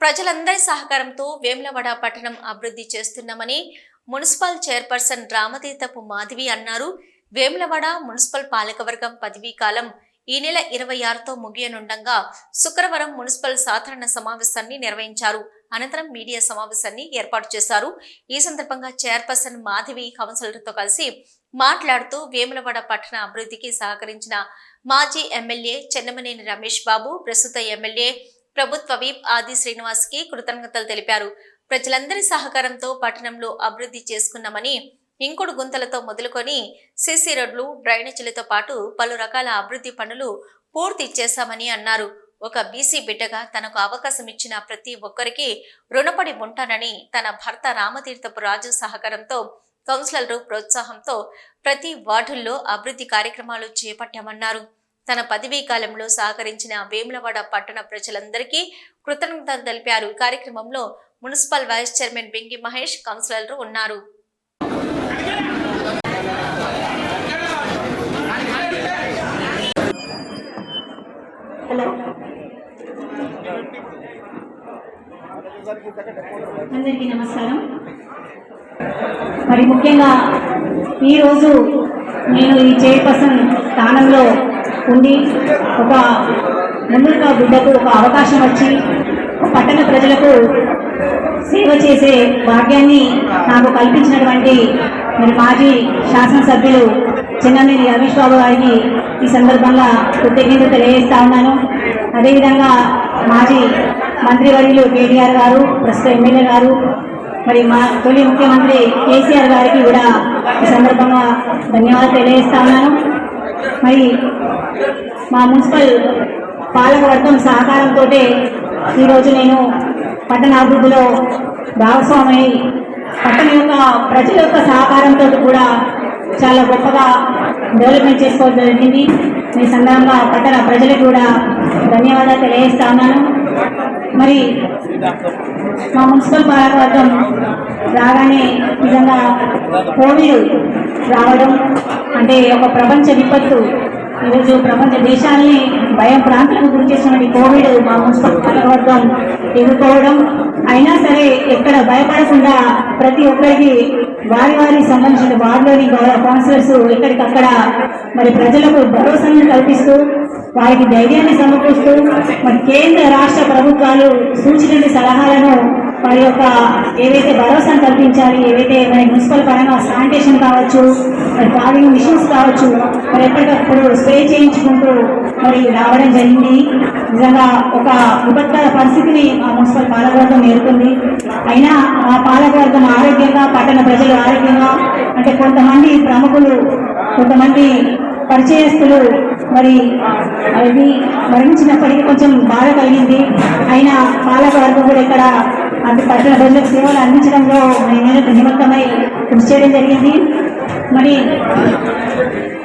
ప్రజలందరి సహకారంతో వేములవాడ పట్టణం అభివృద్ధి చేస్తున్నామని మున్సిపల్ చైర్పర్సన్ రామతీర్థపు మాధవి అన్నారు. వేములవాడ మున్సిపల్ పాలకవర్గం పదవీ కాలం ఈ నెల ఇరవై ఆరుతో ముగియనుండగా శుక్రవారం మున్సిపల్ సాధారణ సమావేశాన్ని నిర్వహించారు. అనంతరం మీడియా సమావేశాన్ని ఏర్పాటు చేశారు. ఈ సందర్భంగా చైర్పర్సన్ మాధవి కౌన్సిలర్తో కలిసి మాట్లాడుతూ వేములవాడ పట్టణ అభివృద్ధికి సహకరించిన మాజీ ఎమ్మెల్యే చెన్నమనేని రమేష్ బాబు ప్రస్తుత ఎమ్మెల్యే ప్రభుత్వ వీప్ ఆది శ్రీనివాస్కి కృతజ్ఞతలు తెలిపారు. ప్రజలందరి సహకారంతో పట్టణంలో అభివృద్ధి చేసుకున్నామని ఇంకుడు గుంతలతో మొదలుకొని సిసి రోడ్లు డ్రైనేజీలతో పాటు పలు రకాల అభివృద్ధి పనులు పూర్తి చేశామని అన్నారు. ఒక బీసీ బిడ్డగా తనకు అవకాశం ఇచ్చిన ప్రతి ఒక్కరికి రుణపడి ఉంటానని తన భర్త రామతీర్థపు రాజు సహకారంతో కౌన్సిలర్లు ప్రోత్సాహంతో ప్రతి వార్డుల్లో అభివృద్ధి కార్యక్రమాలు చేపట్టామన్నారు. తన పదవీ కాలంలో సహకరించిన వేములవాడ పట్టణ ప్రజలందరికీ కృతజ్ఞతలు తెలిపారు. కార్యక్రమంలో municipal vice chairman Bingi Mahesh కౌన్సిలర్లు ఉన్నారు. అందరికీ నమస్కారం. మరి ముఖ్యంగా ఈరోజు నేను ఈ చైర్పర్సన్ స్థానంలో ఉండి ఒక ముందుగా బిడ్డకు ఒక అవకాశం వచ్చి ఒక పట్టణ ప్రజలకు సేవ చేసే భాగ్యాన్ని నాకు కల్పించినటువంటి మరి మాజీ శాసనసభ్యులు చిన్ననేని రమేష్ బాబు గారికి ఈ సందర్భంగా కృతజ్ఞత తెలియజేస్తా ఉన్నాను. అదేవిధంగా మాజీ మంత్రివర్యులు కేటీఆర్ గారు ప్రస్తుత ఎమ్మెల్యే గారు మరి మా తొలి ముఖ్యమంత్రి కేసీఆర్ గారికి కూడా ఈ సందర్భంగా ధన్యవాదాలు తెలియజేస్తా ఉన్నాను. మరి మా మున్సిపల్ పాలకవర్గం సహకారంతో ఈరోజు నేను పట్టణ అభివృద్ధిలో భాగస్వామి పట్టణ యొక్క ప్రజల యొక్క సహకారంతో కూడా చాలా గొప్పగా డెవలప్మెంట్ చేసుకోవడం జరిగింది. ఈ సందర్భంగా పట్టణ ప్రజలకు కూడా ధన్యవాదాలు తెలియజేస్తా ఉన్నాను. మరి మా మున్సిపల్ పాలకవర్గం రాగానే నిజంగా కోవిడ్ రావడం అంటే ఒక ప్రపంచ విపత్తు. ఈరోజు ప్రపంచ దేశాలని భయం ప్రాంతాలకు గురి చేసినటువంటి కోవిడ్ మా మున్సిపల్ వర్గం ఎదుర్కోవడం. అయినా సరే ఎక్కడ భయపడకుండా ప్రతి ఒక్కరికి వారి వారికి సంబంధించిన వార్డులోని గౌరవ కౌన్సిలర్స్ ఎక్కడికక్కడ మరి ప్రజలకు భరోసాను కల్పిస్తూ వారికి ధైర్యాన్ని సమకూరుస్తూ మరి కేంద్ర రాష్ట్ర ప్రభుత్వాలు సూచించిన సలహాలను వారి యొక్క ఏవైతే భరోసాను కల్పించాలి ఏవైతే మరి మున్సిపల్ పరంగా శానిటేషన్ కావచ్చు మరి ఫాగింగ్ మిషన్స్ కావచ్చు మరి ఎప్పటికప్పుడు స్ప్రే చేయించుకుంటూ మరి రావడం జరిగింది. నిజంగా ఒక విపత్కర పరిస్థితిని ఆ మున్సిపల్ పాలకవర్గం ఎదుర్కొంది అయినా ఆ పాలకవర్గం ఆరోగ్యంగా పట్టణ ప్రజలు ఆరోగ్యంగా అంటే కొంతమంది ప్రముఖులు కొంతమంది పరిచయస్తులు మరి అది మరణించినప్పటికీ కొంచెం బాధ కలిగింది. అయినా పాలకవర్గం కూడా ఇక్కడ అంటే పట్టణ ప్రజలకు సేవలు అందించడంలో నేను నిమిత్తమై కృషి చేయడం జరిగింది. మరి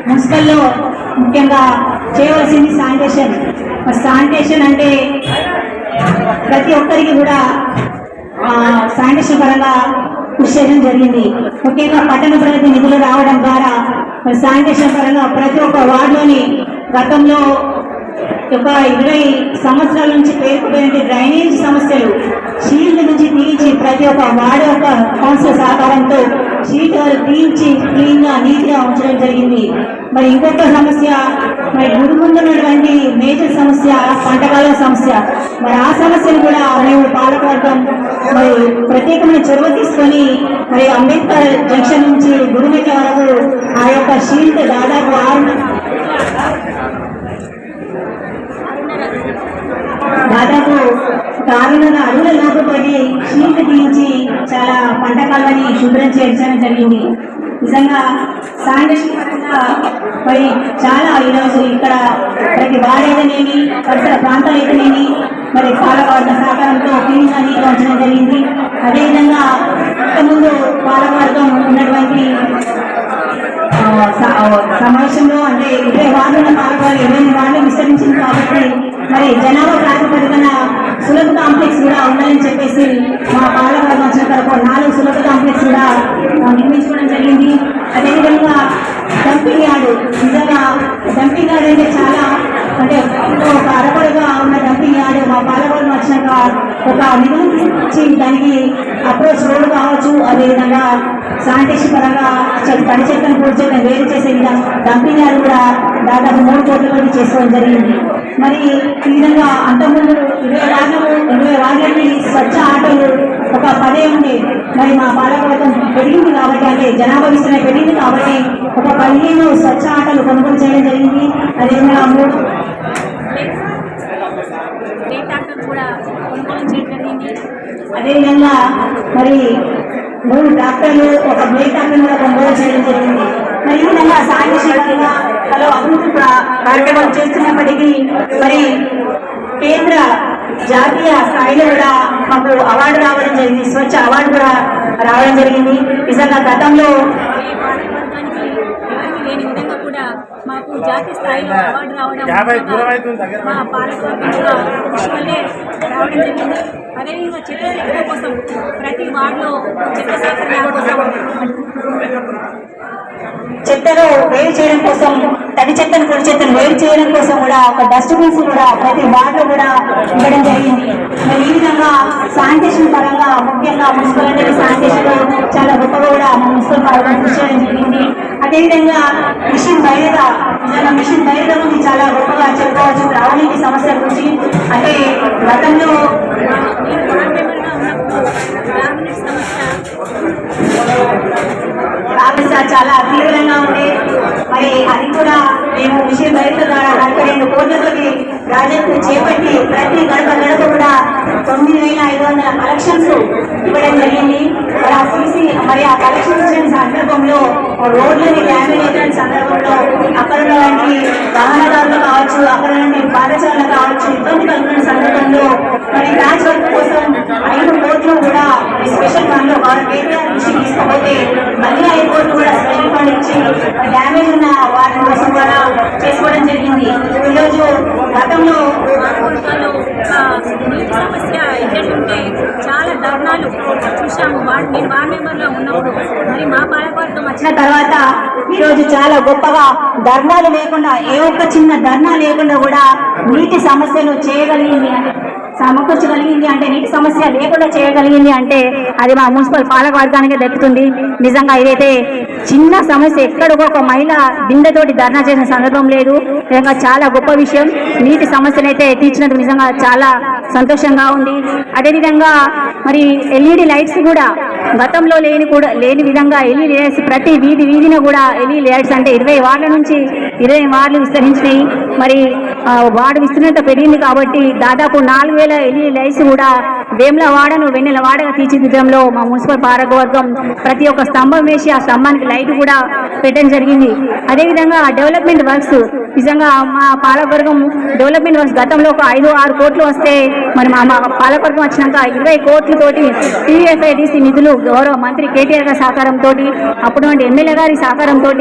మున్సిపల్లో ముఖ్యంగా చేయవలసింది శానిటేషన్. మరి శానిటేషన్ అంటే ప్రతి ఒక్కరికి కూడా శానిటేషన్ పరంగా కృషి చేయడం జరిగింది. ముఖ్యంగా పట్టణ ప్రగతి నిధులు రావడం ద్వారా మరి శానిటేషన్ పరంగా ప్రతి ఒక్క వార్డులోని గతంలో ఒక ఇరవై సంవత్సరాల నుంచి పేరుకుపోయిన డ్రైనేజ్ సమస్యలు ప్రతి ఒక్క వార్డు యొక్క కౌన్సిల్ సహకారంతో షీట్ తీయించి క్లీన్గా నీట్గా ఉంచడం జరిగింది. మరి ఇంకొక సమస్య మరి గుడి ముందున్నటువంటి మేజర్ సమస్య పంటకాలం సమస్య. మరి ఆ సమస్యను కూడా మేము పాలకవర్గం మరి ప్రత్యేకమైన చొరవ తీసుకొని మరి అంబేద్కర్ జంక్షన్ నుంచి గురుమెట్ల వరకు ఆ యొక్క షీల్డ్ దాదాపు ఆరు దాదాపు ఒక అడుగుల లోపు షీట్లు తీయించి చాలా పంట కాలువని శుభ్రం చేయించడం జరిగింది. నిజంగా సాయంత్రం పరంగా మరి చాలా ఈరోజు ఇక్కడ ప్రతి వార్డు అయితేనేమి పరిసర ప్రాంతాలు అయితేనేమి మరి పాలకవర్గ సహకారంతో క్లీన్గా నీట్గా ఉంచడం జరిగింది. అదేవిధంగా ఇంతకుముందు పాలకవర్గం ఉన్నటువంటి సమావేశంలో అంటే ఇరవై వార్డుల పాలకవర్గం ఇరవై ఎనిమిది వార్డులు విస్తరించింది కాబట్టి మరి జనాభా ప్రాతిపదికన సులభ కాంప్లెక్స్ కూడా ఉండాలని చెప్పేసి మా పాలకవర్గం వచ్చిన తరపు నాలుగు సులభ కాంప్లెక్స్ కూడా నిర్మించుకోవడం జరిగింది. అదేవిధంగా డంపింగ్ యార్డు నిజంగా డంపింగ్ యార్డ్ అంటే చాలా అంటే ఒక అరకొరగా ఉన్న డంపింగ్ యార్డ్ మా పాలకొండ వచ్చినాక ఒక నిధులు దానికి అప్రోచ్ రోడ్ కావచ్చు అదేవిధంగా శానిటేషన్ పరంగా చె- తడి చెత్తను కూర్చొని వేరు చేసే విధంగా డంపింగ్ యార్డ్ కూడా దాదాపు మూడు కోట్ల కొద్ది చేసుకోవడం జరిగింది. మరి ఈ విధంగా అంతకుముందు ఇరవై వార్డులు ఇరవై వార్డులకి స్వచ్ఛ ఆటోలు ఒక పదే ఉంది మరి మా పాలకవర్గం పెరిగింది కాబట్టి అంటే జనాభా విస్తరణ పెరిగింది కాబట్టి ఒక పదిహేను స్వచ్ఛ ఆటోలు కొనుగోలు చేయడం జరిగింది. అదేవిధంగా మూడు అదేవిధంగా మరి మూడు ట్రాక్టర్లు ఒక బ్లేడ్ ట్రాక్టర్ కూడా కొనుగోలు చేయడం జరిగింది. మరి ఈ విధంగా సాంకేతికంగా పలు అభివృద్ధి కార్యక్రమాలు చేస్తున్నప్పటికీ మరి కేంద్ర జాతీయ స్థాయిలో కూడా మాకు అవార్డు రావడం జరిగింది. స్వచ్ఛ అవార్డు కూడా రావడం జరిగింది. నిజంగా గతంలో మాకు జాతీయ స్థాయిలో అవార్డు రావడం మా పాలకవర్గం కూడా కృషి వల్లే రావడం జరిగింది. అదేవిధంగా చెత్త సేకరణ కోసం ప్రతి వార్డులో చెత్త సేకరణ కోసం చెత్తను వేరు చేయడం కోసం తడి చెత్తను పొడి చెత్తను వేరు చేయడం కోసం కూడా ఒక డస్ట్బిన్స్ కూడా ప్రతి వార్డులో కూడా ఇవ్వడం జరిగింది. మరి ఈ విధంగా శానిటేషన్ పరంగా ముఖ్యంగా మున్సిపల్ అనేది శానిటేషన్ చాలా గొప్పగా కూడా మున్సిపల్ పరంగా కృషి చేయడం జరిగింది. అదేవిధంగా మిషన్ బయట మిషన్ బయట గురించి చాలా గొప్పగా చెప్పుకోవచ్చు. రావడానికి సమస్య గురించి అంటే గతంలో సమస్య సమస్య చాలా తీవ్రంగా ఉండే మరి అది కూడా మేము విషయం బయట ద్వారా నలభై రెండు కోట్లతోటి ప్రాజెక్టు చేపట్టి ప్రతి గడప గడప కూడా తొమ్మిది వేల ఐదు వందల కలెక్షన్స్ ఇవ్వడం జరిగింది. మరి ఆ సీసీ మరి ఆ కలెక్షన్స్ ఇచ్చిన సందర్భంలో రోడ్లని డ్యామేజ్ అయిన సందర్భంలో అక్కడ ఉన్నటువంటి వాహనదారులు కావచ్చు అక్కడ నుండి పాదచారులు కావచ్చు ఇబ్బంది కలుగుతున్న సందర్భంలో మరి బ్యాచ్ వర్క్ కోసం ఐదు కోట్లు కూడా ఈ స్పెషల్ ఫండ్లో వారు కేటీఆర్ నుంచి తీసుకుపోతే మళ్ళీ ఐదు కోట్లు కూడా స్పెషల్ ఫండ్ ఇచ్చి డ్యామేజ్ ఉన్న వారి కోసం కూడా చేసుకోవడం జరిగింది. ఈరోజు గతంలో నీటి సమస్య ఎదుర్కొంటే చాలా ధర్నాలు చూశాము. వార్డు నేను వార్డ్ మెంబర్లో ఉన్నప్పుడు మరి మా పాలకవర్గం వచ్చిన తర్వాత ఈరోజు చాలా గొప్పగా ధర్నాలు లేకుండా ఏ ఒక్క చిన్న ధర్నా లేకుండా కూడా నీటి సమస్యను చేయగలిగింది అంటే సమకూర్చగలిగింది అంటే నీటి సమస్య లేకుండా చేయగలిగింది అంటే అది మా మున్సిపల్ పాలక వర్గానికి దక్కుతుంది. నిజంగా ఇదైతే చిన్న సమస్య ఎక్కడికో ఒక మహిళ బిందెతోటి ధర్నా చేసిన సందర్భం లేదు. నిజంగా చాలా గొప్ప విషయం. నీటి సమస్యనైతే తీర్చినందుకు నిజంగా చాలా సంతోషంగా ఉంది. అదేవిధంగా మరి ఎల్ఈడి లైట్స్ కూడా గతంలో లేని కూడా లేని విధంగా ఎల్ఈడి లైట్స్ ప్రతి వీధి వీధిన కూడా ఎల్ఈడి లైట్స్ అంటే ఇరవై వార్డుల నుంచి ఇరవై వార్డులు విస్తరించినాయి. మరి వార్డు విస్తీర్ణత పెరిగింది కాబట్టి దాదాపు నాలుగు వేల ఎల్ఈడి లైట్స్ కూడా వేముల వాడను వెన్నెల వాడగా తీర్చిదిద్దడంలో మా మున్సిపల్ పాలకవర్గం ప్రతి ఒక్క స్తంభం వేసి ఆ స్తంభానికి లైట్ కూడా పెట్టడం జరిగింది. అదేవిధంగా డెవలప్మెంట్ వర్క్స్ నిజంగా మా పాలకవర్గం డెవలప్మెంట్ వర్క్స్ గతంలో ఒక ఐదు ఆరు కోట్లు వస్తే మరి మా మా పాలకవర్గం వచ్చినాక ఇరవై కోట్లతోటి టీఎఫ్ఐడిసి నిధులు గౌరవ మంత్రి కేటీఆర్ గారి సహకారంతో అప్పుడు ఎమ్మెల్యే గారి సహకారంతో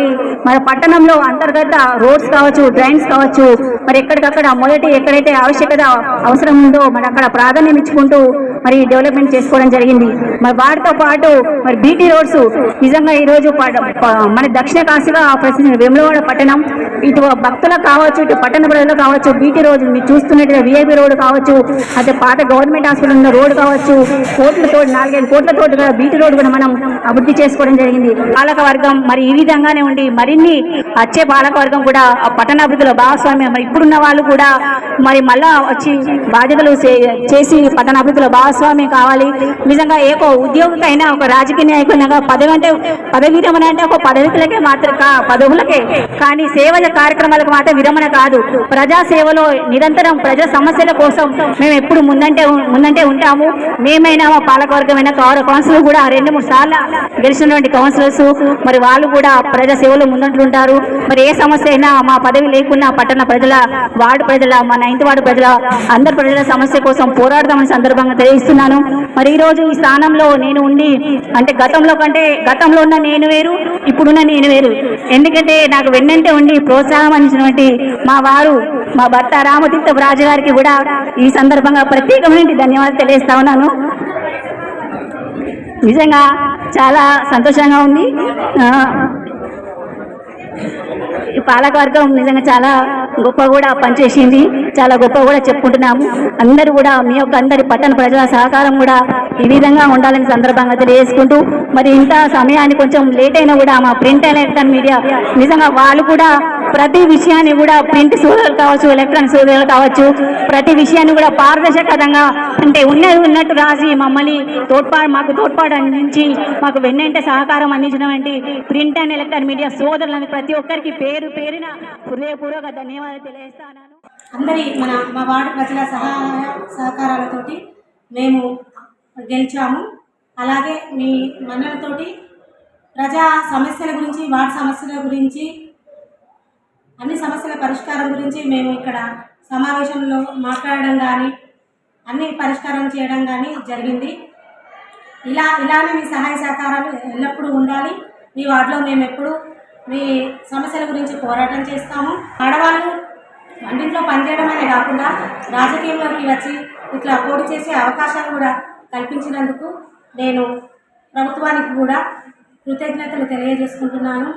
మరి పట్టణంలో అంతర్గత రోడ్స్ కావచ్చు డ్రైన్స్ కావచ్చు మరి ఎక్కడికక్కడ మొదటి ఎక్కడైతే ఆవశ్యకత అవసరం ఉందో మరి అక్కడ ప్రాధాన్యం ఇచ్చుకుంటూ మరి డెవలప్మెంట్ చేసుకోవడం జరిగింది. మరి వాటితో పాటు మరి బీటీ రోడ్స్ నిజంగా ఈ రోజు మన దక్షిణ కాశీగా ప్రసిద్ధి వేములవాడ పట్టణం ఇటు భక్తులకు కావచ్చు ఇటు పట్టణ ప్రజలు కావచ్చు బీటీ రోడ్ మీరు చూస్తున్నట్టుగా విఐపి రోడ్ కావచ్చు అదే పాత గవర్నమెంట్ హాస్పిటల్ ఉన్న రోడ్ కావచ్చు కోట్లతో నాలుగైదు కోట్లతో కూడా బీటీ రోడ్ కూడా మనం అభివృద్ధి చేసుకోవడం జరిగింది. పాలక వర్గం మరి ఈ విధంగానే ఉండి మరిన్ని వచ్చే పాలక వర్గం కూడా ఆ పట్టణ అభివృద్ధిలో భాగస్వామ్యం మరి ఇప్పుడున్న వాళ్ళు కూడా మరి మళ్ళా వచ్చి బాధ్యతలు చే- చేసి పట్టణ అభివృద్ధిలో భాగస్వామ్యం కావాలి. నిజంగా ఏ ఒక ఉద్యోగికైనా ఒక రాజకీయ నాయకులైనా పదవి అంటే పదవి విరమణ అంటే ఒక పదవిలకే మాత్రం కా పదవులకే. కానీ సేవ కార్యక్రమాలకు మాత్రం విరమణ కాదు. ప్రజా సేవలో నిరంతరం ప్రజా సమస్యల కోసం మేము ఎప్పుడు ముందంటే ముందంటే ఉంటాము. మేమైనా మా పాలకవర్గమైన కౌన్సిలర్ కూడా రెండు మూడు సార్లు గెలిచినటువంటి కౌన్సిలర్స్ మరి వాళ్ళు కూడా ప్రజా సేవలో ముందంటుంటారు. మరి ఏ సమస్య అయినా మా పదవి లేకున్నా పట్టణ ప్రజల వార్డు ప్రజల మా నైన్త్ వార్డు ప్రజల అందరి ప్రజల సమస్య కోసం పోరాడదామని సందర్భంగా తెలియజేస్తున్నాను. మరి ఈ రోజు ఈ స్థానంలో నేను ఉండి అంటే గతంలో కంటే గతంలో ఉన్న నేను వేరు ఇప్పుడున్న నేను వేరు. ఎందుకంటే నాకు వెన్నంటే ఉండి ప్రోత్సాహం అందించినటువంటి మా వారు మా భర్త రామతీర్థ రాజు గారికి కూడా ఈ సందర్భంగా ప్రత్యేకమైన ధన్యవాదాలు తెలియజేస్తా ఉన్నాను. నిజంగా చాలా సంతోషంగా ఉంది. ఈ పాలకవర్గం నిజంగా చాలా గొప్ప కూడా పనిచేసింది. చాలా గొప్ప కూడా చెప్పుకుంటున్నాము. అందరూ కూడా మీ యొక్క అందరి పట్టణ ప్రజల సహకారం కూడా ఈ విధంగా ఉండాలని సందర్భంగా తెలియజేసుకుంటూ మరి ఇంత సమయాన్ని కొంచెం లేట్ అయినా కూడా మా ప్రింట్ ఎలక్ట్రానిక్ మీడియా నిజంగా వాళ్ళు కూడా ప్రతి విషయాన్ని కూడా ప్రింట్ సోదరులు కావచ్చు ఎలక్ట్రానిక్ సోదరులు కావచ్చు ప్రతి విషయాన్ని కూడా పారదర్శకంగా అంటే ఉన్నది ఉన్నట్టు రాసి మమ్మల్ని తోడ్పాటు మాకు తోడ్పాటు అందించి మాకు వెన్నంటే సహకారం అందించినటువంటి ప్రింట్ అండ్ ఎలక్ట్రానిక్ మీడియా సోదరులను ప్రతి ఒక్కరికి పేరు పేరిన హృదయపూర్వక ధన్యవాదాలు తెలియజేస్తాను అందరి మన మా వార్డు ప్రజల సహాయ సహకారాలతోటి మేము గెలిచాము. అలాగే మీ మన్నలతోటి ప్రజా సమస్యల గురించి వార్డు సమస్యల గురించి అన్ని సమస్యల పరిష్కారం గురించి మేము ఇక్కడ సమావేశంలో మాట్లాడడం కానీ అన్ని పరిష్కారం చేయడం కానీ జరిగింది. ఇలా ఇలానే మీ సహాయ సహకారాలు ఎల్లప్పుడూ ఉండాలి. మీ వార్డులో మేము ఎప్పుడు మీ సమస్యల గురించి పోరాటం చేస్తాము. ఆడవాళ్ళు వంటింట్లో పనిచేయడమే కాకుండా రాజకీయంలోకి వచ్చి ఇట్లా పోటీ చేసే అవకాశాలు కూడా కల్పించినందుకు నేను ప్రభుత్వానికి కూడా కృతజ్ఞతలు తెలియజేసుకుంటున్నాను.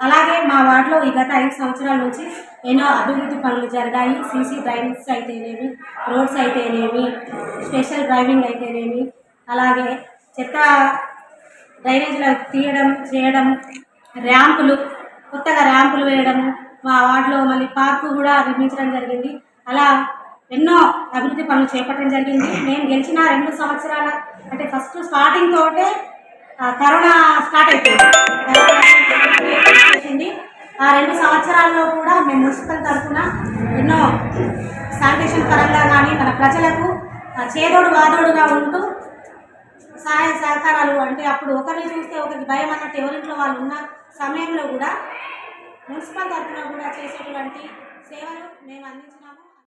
అలాగే మా వార్డులో ఈ గత ఐదు సంవత్సరాల నుంచి ఎన్నో అభివృద్ధి పనులు జరిగాయి. సీసీ డ్రైవింగ్స్ అయితేనేమి రోడ్స్ అయితేనేమి స్పెషల్ డ్రైవింగ్ అయితేనేమి అలాగే చెత్త డ్రైనేజీలు తీయడం చేయడం ర్యాంపులు కొత్తగా ర్యాంపులు వేయడం మా వార్డులో మళ్ళీ పార్కు కూడా నిర్మించడం జరిగింది. అలా ఎన్నో అభివృద్ధి పనులు చేపట్టడం జరిగింది. నేను గెలిచిన రెండు సంవత్సరాల అంటే ఫస్ట్ స్టార్టింగ్ తోటే కరోనా స్టార్ట్ అయింది. మున్సిపల్ తరఫున ఎన్నో శానిటేషన్ పరంగా కానీ మన ప్రజలకు ఆ, చేదోడు వాదోడుగా ఉంటూ సహాయ సహకారాలు అంటే అప్పుడు ఒకరిని చూస్తే ఒకరికి భయం అన్నట్టు ఎవరింట్లో వాళ్ళు ఉన్న సమయంలో కూడా మున్సిపల్ తరఫున కూడా చేసేటువంటి సేవలు మేము అందించాము